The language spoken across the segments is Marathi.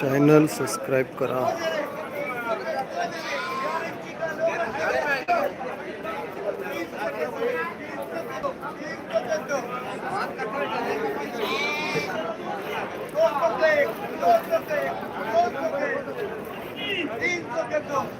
चॅनल सबस्क्राईब करा। No.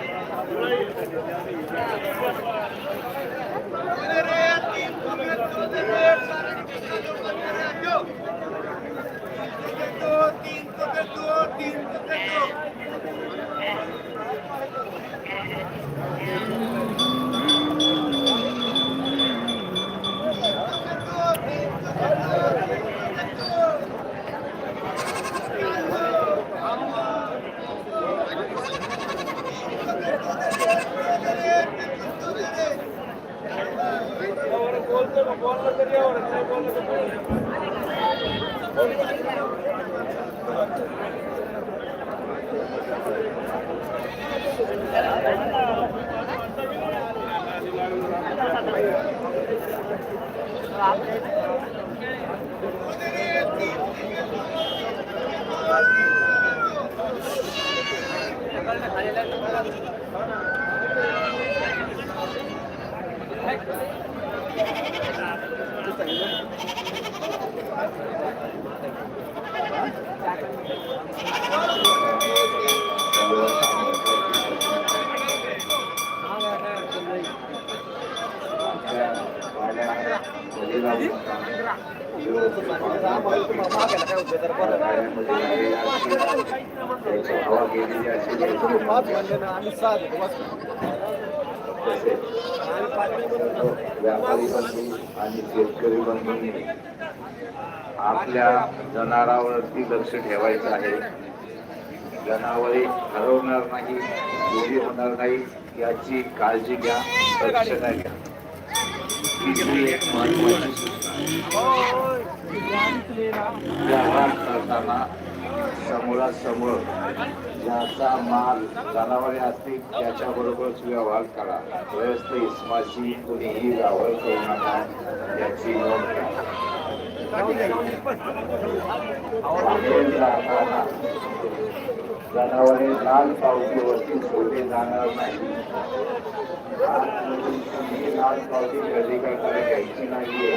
चार लाख पाच लाख तिकडून आणलं का आपण त्याला काय किंमत सांगितली व्यापारी बंधू आणि शेतकरी बंधूंनी आपल्या जनावरांवरती लक्ष ठेवायचं आहे. जनावरे हरवणार नाही चोरी होणार नाही याची काळजी घ्या दक्षता घ्या. ही एक महत्वाची सूचना व्यवहार करताना समोरासमोर ज्याचा माल जनावरे असतील त्याच्याबरोबरच व्यवहार करा व्यस्त इस्माशी कुणीही व्यवहार करू नका याची नोंद करा जनावरे लाल पावतीवरती सोडले जाणार नाही. लाल पावती खरेदी करताना घ्यायची नाही.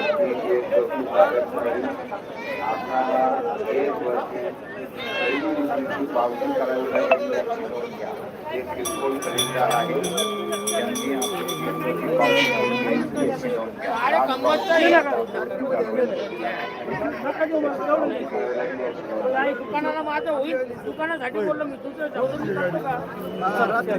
आपल्याला एक वर्षी पावती करावी लागेल याची नोंद घ्या ते किरकोळ खरेदीदार आहे त्यांनी आपली विक्रीची पावती करून घ्यायची याची नोंद घ्या लाल पावती दुकानाला माझं होईल दुकानासाठी बोललो मी तुझं ठेवलं का रात्री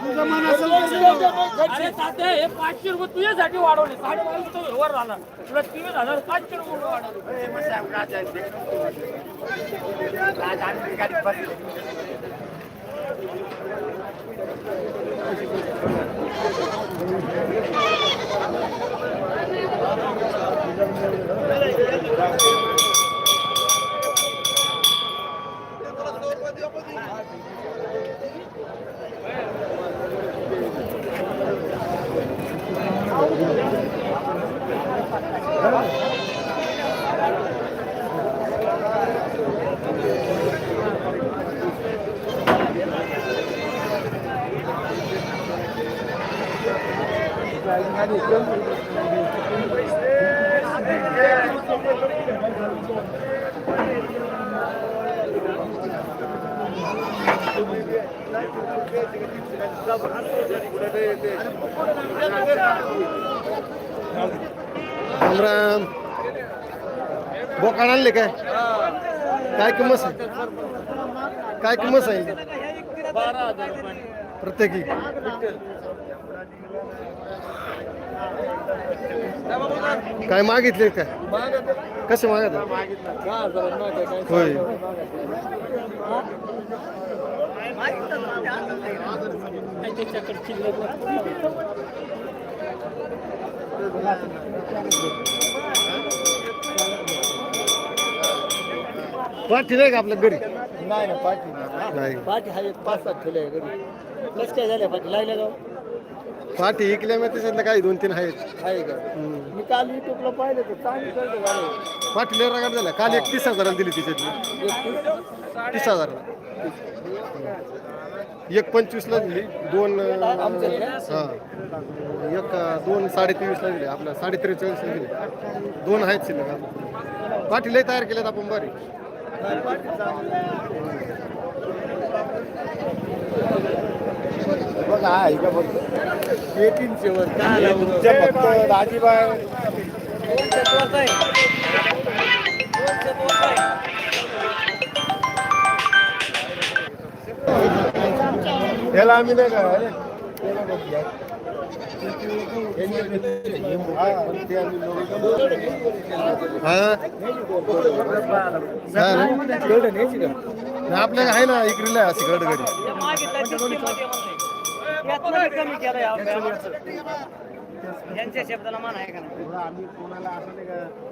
तुझं मन असेल अरे तात्या हे पाचशे रुपये तुझ्यासाठी वाढवले. साडेबावीस तो व्यवहार झाला तुला तीन हजार पाचशे रुपये वाढवले. रामराम बोकाड आणले काय? काय किंमत आहे? काय किंमत आहे? प्रत्येकी. काय मागितले काय? कसे मागत होय. काय पाठी नाही का आपल्या घरी? नाही ना पाठी नाही. पाठी हा एक पाच सात ठेवले घरी. कस काय झाल्या पाठी? लायला गाव पाठी इकल्या मी त्याच्यातलं काही दोन तीन आहेत. आहे का. मी काल युट्यूबला पाहिलं तर चांगली झालं. पाठी लय रगाट झाला काल एक तीस हजाराला दिली तिच्यातली. तीस? हजाराला. एक पंचवीसला दिली दोन? हा. एक दोन साडे तेवीसला दिली आपल्या साडे त्रेचाळीसला दिली. दोन आहेत शिल्लक अजून. पाठी लय तयार केल्यात आपण बारी. बघा आहे का फक्त एटीनशे वर. काय फक्त दाजीबाई त्याला आम्ही नाही का आपल्या आहे ना इकडे अशी गडगडी. यांच्या शब्दाला मान आहे का? नाही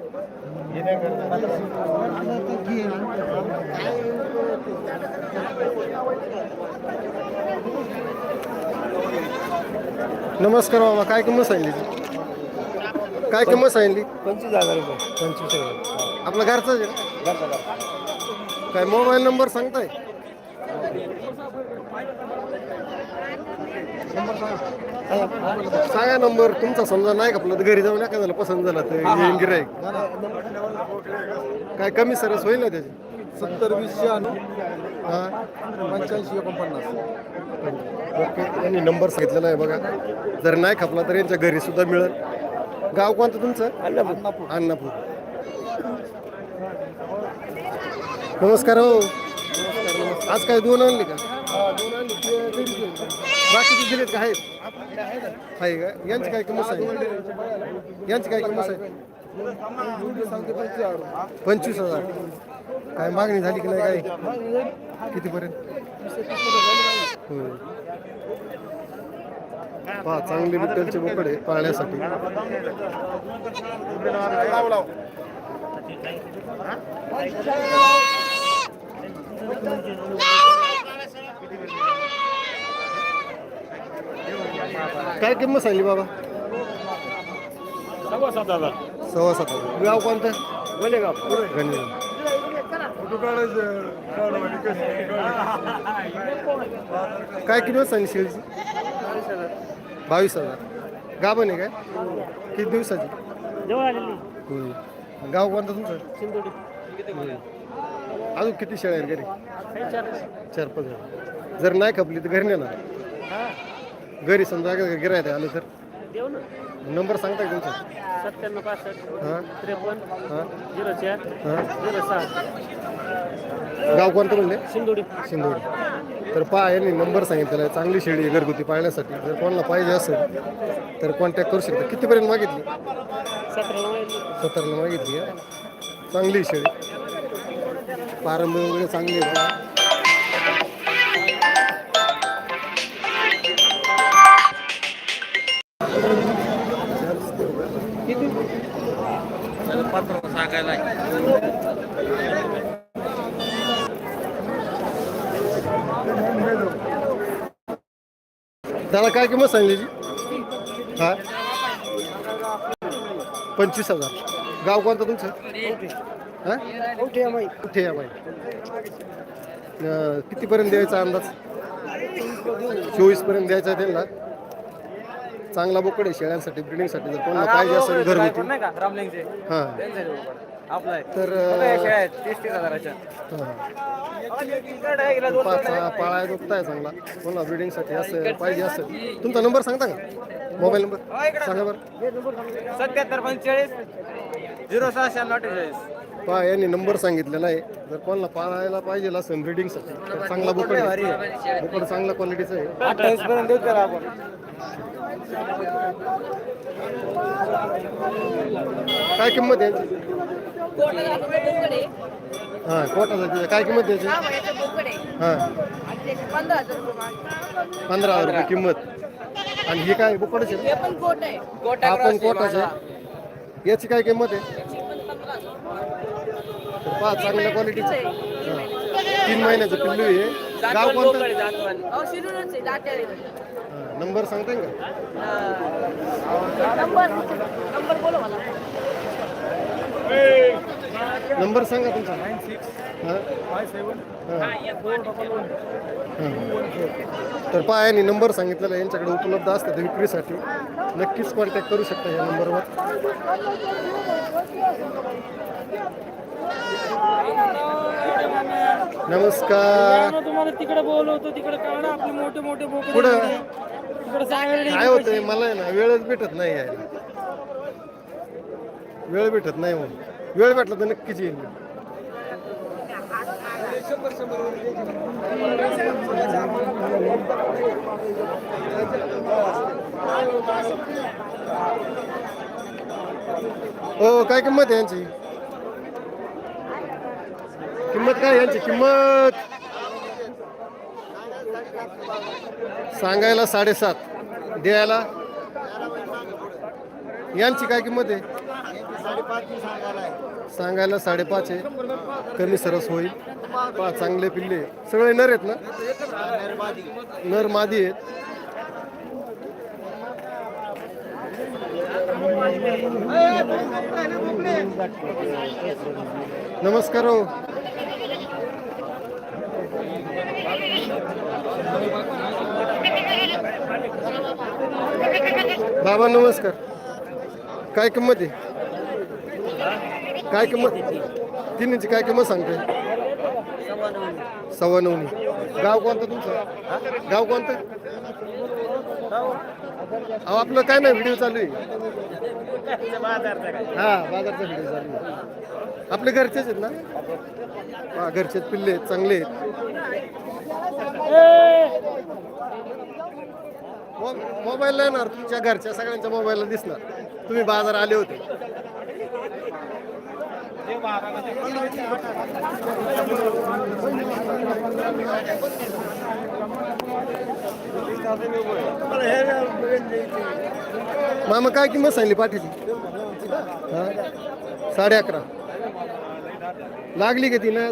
नमस्कार बाबा काय किंमत सांगितली काय किंमत सांगितली पंचवीस हजार रुपये. पंचवीस आपलं घरचं? काय मोबाईल नंबर सांगताय? सांगा नंबर तुमचा समजा नाही का आपलं तर घरी जाऊन एखाद्याला पसंत झाला तर येईन गिराईक काय कमी सरस होईल ना त्याची? सत्तर हा? पंच्याऐंशी एकोणपन्नास. ओके यांनी नंबर सांगितलेला आहे बघा. जर नाही खपला तर यांच्या घरी सुद्धा मिळेल. गाव कोणतं तुमचं? अन्नापूर. अन्नापूर. नमस्कार हो. आज काय दोन आणले का? बाकीचे दिलेत का? आहेत. आहे का? यांची काय किंमत आहे? यांची काय किंमत आहे? पंचवीस हजार. काय मागणी झाली की नाही काय? कितीपर्यंत? पहा चांगली विठ्ठलचे बोकडे पाळण्यासाठी. काय किंमत सांगली बाबा? सव्वा सात हजार. सव्वा सात हजार. गाव कोणतं? गणेश काय किंमत सांगली शेळीची? बावीस हजार. गाभण आहे काय? किती दिवसाची? जवळ आलेली. गाव कोणतं तुमचं. अजून किती शेळ्या आहेत घरी? चार चार पाच हजार. जर नाही खपली तर घरी नेणार. घरी समजा गिरायत आलं तर? नंबर सांगता का तुमचा? सत्त्याण्णव पासष्ट हां. त्रेपन्न हां. झिरो चार हां. झिरो सहा. गाव कोणतं म्हणले? सिंधुडी सिंधुडी तर पहा यांनी नंबर सांगितलेला आहे. चांगली शेळी आहे घरगुती पाळण्यासाठी. जर कोणाला पाहिजे असेल तर कॉन्टॅक्ट करू शकता. कितीपर्यंत मागितली? सतरा नऊ सत्तरला मागितली चांगली शेळी प्रारंभ वगैरे चांगले आहे त्याला काय किंमत सांगली हा? पंचवीस हजार. गाव कोणतं तुमचं? हा? कुठे आहे माई? कुठे आहे माई? अं, कितीपर्यंत द्यायचा अंदाज? चोवीसपर्यंत द्यायचा आहे त्यांना. चांगला बोकड आहे शेळ्यांसाठी ब्रिडिंगसाठी जर कोणाला पाहिजे असेल घरगुती नाही का? रामलिंगचे हां. आपला आहे. तर अं, तीस तीस हजाराच्या. हां. पाचा पाळा दुखताय चांगला. कोणाला ब्रिडिंगसाठी असं पाहिजे असेल. तुमचा नंबर सांगता का? Mobile number? सांगा बरं. सत्याहत्तर पंचेचाळीस. झिरो सहा शहाण्णव अठ्ठेचाळीस पहा यांनी नंबर सांगितलेला आहे. जर कोणाला पाळायला पाहिजे असेल तर चांगला बोकड आहे. बोकड चांगल्या क्वालिटीचं आहे. अठ्ठावीस पर्यंत देऊ त्याला आपण. काय किंमत आहे? यांची हां कोटा काय किंमत द्यायची हां पंधरा हजार रुपये किंमत. आणि हे काय बोकडच आहे? हे पण कोट आहे. ना? हा पण कोटाच आहे. याची काय किंमत आहे? पहा चांगल्या क्वालिटीचं आहे. तीन महिन्याचं पिल्लू आहे. गाव कोणतं? हां, नंबर सांगता येईल का नंबर नंबर बोला मला. नंबर सांगा तुमचा. हां. हां. हां. तर पहा यांनी नंबर सांगितलेला यांच्याकडे उपलब्ध असतात विक्रीसाठी. नक्कीच कॉन्टॅक्ट करू शकता या नंबरवर. नमस्कार. तुम्हाला तिकडे बोलवतो तिकडे काढा. आपले मोठे मोठे बोकडे पुढं. काय होतंय? मला आहे ना वेळच भेटत नाही यायला. वेळ भेटत नाही मग वेळ भेटला तर नक्कीच येईल. हो काय किंमत आहे यांची? किंमत काय यांची? किंमत? सांगायला साडेसात द्यायला? यांची काय किंमत आहे? सांगायला साडेपाच आहे. कमी सरस होईल. पा चांगले पिल्ले सगळे नर आहेत ना? नर मादी आहेत. नमस्कार हो. बाबा नमस्कार. काय किंमत आहे? काय किंमत? तिन्हीची काय किंमत सांगते सव्वा नऊनी गाव कोणतं तुमचं? गाव कोणतं? अहो आपलं काय नाही व्हिडिओ चालू आहे. हा बाजारचा व्हिडिओ चालू आहे. आपले घरचेच आहेत ना? हा घरचेच पिल्ले आहेत चांगले आहेत. मो- मोबाईलला येणार तुमच्या घरच्या सगळ्यांच्या मोबाईलला दिसणार. तुम्ही बाजार आले होते. मामा काय किंमत सांगली पाठीची? साडे अकरा. लागली का ती? ना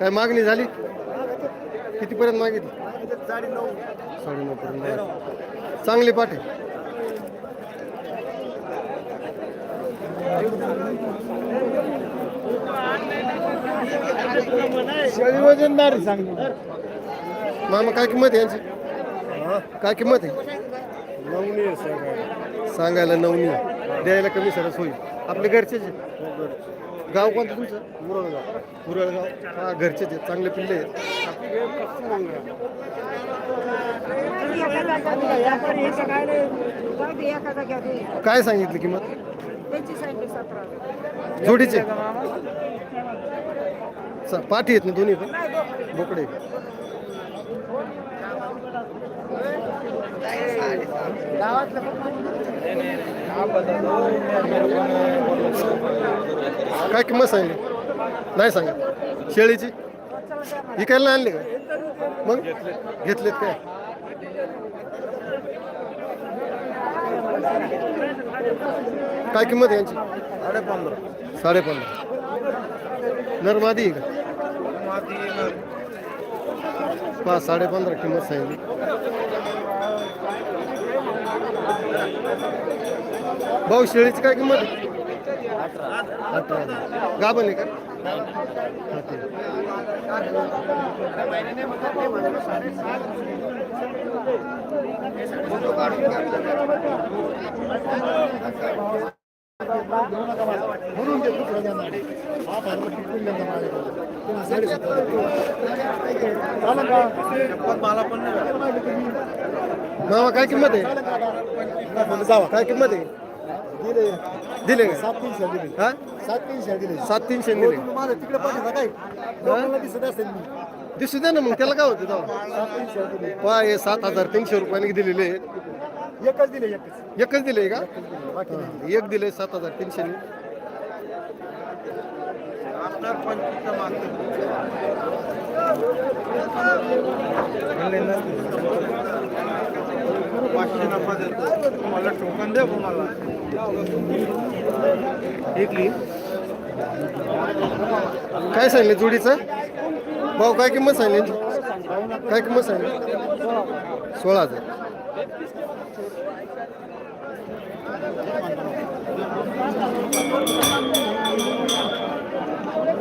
काय मागणी झाली? कितीपर्यंत मागितली? साडे नऊ साडे नऊ पर्यंत. चांगली पाठी वजनदार सांग मामा काय किंमत आहे यांची? काय किंमत आहे? सांगायला. नवनी द्यायला कमी सरस होईल. आपले घरचेच आहे. गाव कोणतं तुमचं? मुरळगाव. मुरळगाव. हा घरचेच आहेत चांगले पिल्ले आहेत. काय सांगितली किंमत? जोडीचे. च- पाठी आहेत ना दोन्ही पण? बोकडे. काय किंमत सांगली? नाही सांगा. शेळीची? विकायला नाही आणली का मग? घेतलेत काय? काय किंमत यांची? साडेपंधरा. साडेपंधरा साडे नर मादी आहे का? पाच साडेपंधरा किंमत सांगली. भाऊ शेळीची काय किंमत आहे? अठरा गाभण आहे का? हा. मला पण मामा काय किंमत आहे? जावा. काय किंमत आहे? दिले. दिले का? सात तीनशे दिले. हा? सात तीनशे दिले. सात तीनशे दिले. माझं तिकडे पाठीचा काय? लोकांना दिसत असेल मी. दिसू द्या ना मग त्याला काय होतं तेव्हा? सात तीनशे दिले. पहा हे सात हजार तीनशे रुपयाने दिलेले आहेत. एकच दिले एकच. एकच दिले का? बाकी नाही. एक दिले सात हजार तीनशे पाचशे नफा देतो. तुम्हाला टोकन द्या कोणाला. एकली काय सांगले जोडीचं? भाऊ काय किंमत सांगली? काय किंमत सांगली? सोळा हजार. Thank you.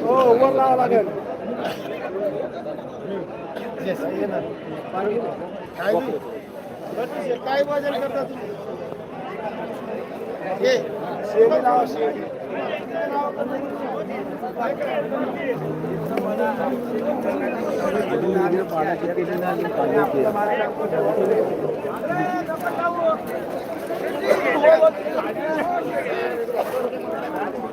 हो वर लावा लागेल Yes, येणार. काय नाही. बत्तीसशे. काय वजन करता तुम्ही हे शेळी लावा शेळी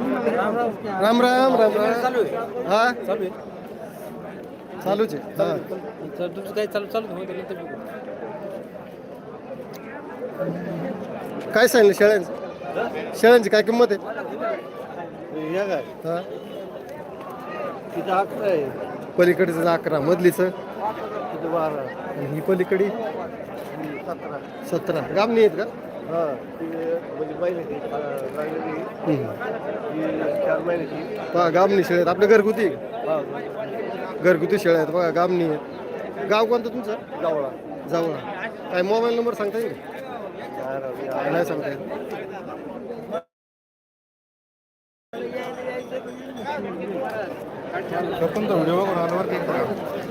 राम राम राम राम. हा? चालूच आहे. हा. तुमचं काही चालू चालू नंतर काय सांगितलं शेळ्यांचं? शेळ्यांची काय किंमत आहे? या काय हा. तिथं अकरा आहे. पलीकडचं अकरा मधलीचं? तिथं बारा. आणि ही पलीकडे? सतरा. सतरा. गाबणी आहेत का? हां ती म्हणजे महिन्याची लागलेली ही चार महिन्याची पहा गामणी शेळ्या आहेत. आपल्या घरगुती? घरगुती शेळ्या आहेत. बघा गामणी आहेत. गाव कोणतं तुमचं? जावळा. जावळा. काय मोबाईल नंबर सांगता येईल? नाही सांगता येईल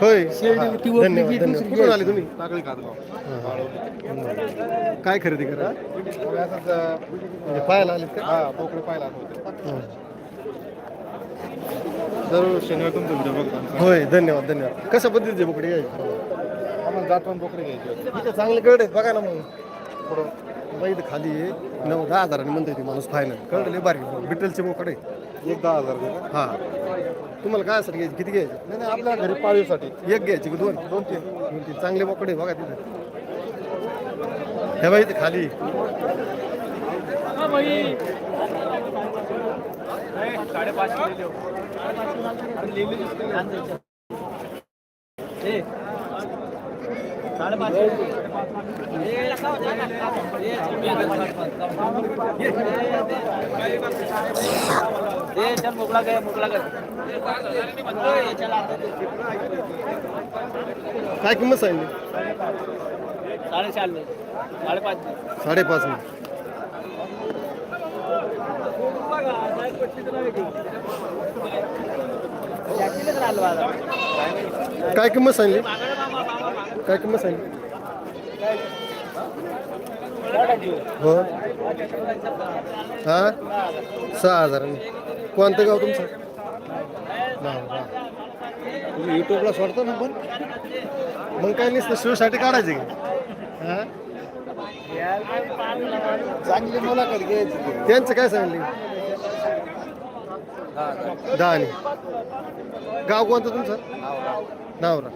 होय. धन्यवाद धन्यवाद. कुठून आले तुम्ही? काय खरेदी करा? म्हणजे पाहायला आले का? बोकडे पाहिला होते. हं. दररोज शनिवार तुमचा व्हिडिओ बघतो होय धन्यवाद धन्यवाद. कशा पद्धतीचे बोकडे घ्यायचे? आम्हाला जातवन बोकडे घ्यायचे चांगले कळत आहेत बघा ना मग. थोडं बाई इथं खाली आहे. नऊ दहा हजारांनी म्हणतोय ती माणूस फायनल कळले बारीक बिटलचे बोकडे. एक दहा हजार रुपये का? हा. तुम्हाला काय असं घ्यायचे किती घ्यायचे? नाही नाही आपल्या घरी पाळीसाठी एक घ्यायची का दोन? दोन तीन. दोन तीन. चांगले बोकडे बघा तिथे. हे बाई इथे खाली. हा मोकला गया मोकला काय किंमत सांगली साढ़े चार में साढ़े पाँच में साडेपाच में काय किंमत सांगली काय किंमत सांगली हो? हा सहा हजार. कोणतं गाव तुमचं? तुम्ही युट्यूबला सोडता ना पण. मग काय नसतं शोसाठी काढायचे की? चांगली मुलाखत घ्यायची त्यांचं काय सांगली? दहा आणि गाव कोणतं तुमचं? नावरा.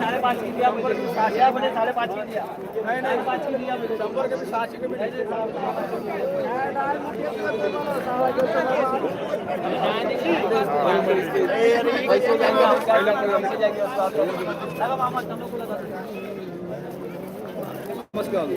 साढ़े पाँच की दिया मैंने साढ़े पाँच की दिया। नहीं नहीं। पाँच की दिया मुझे शंबर के भी सात के पैसे जाएँगे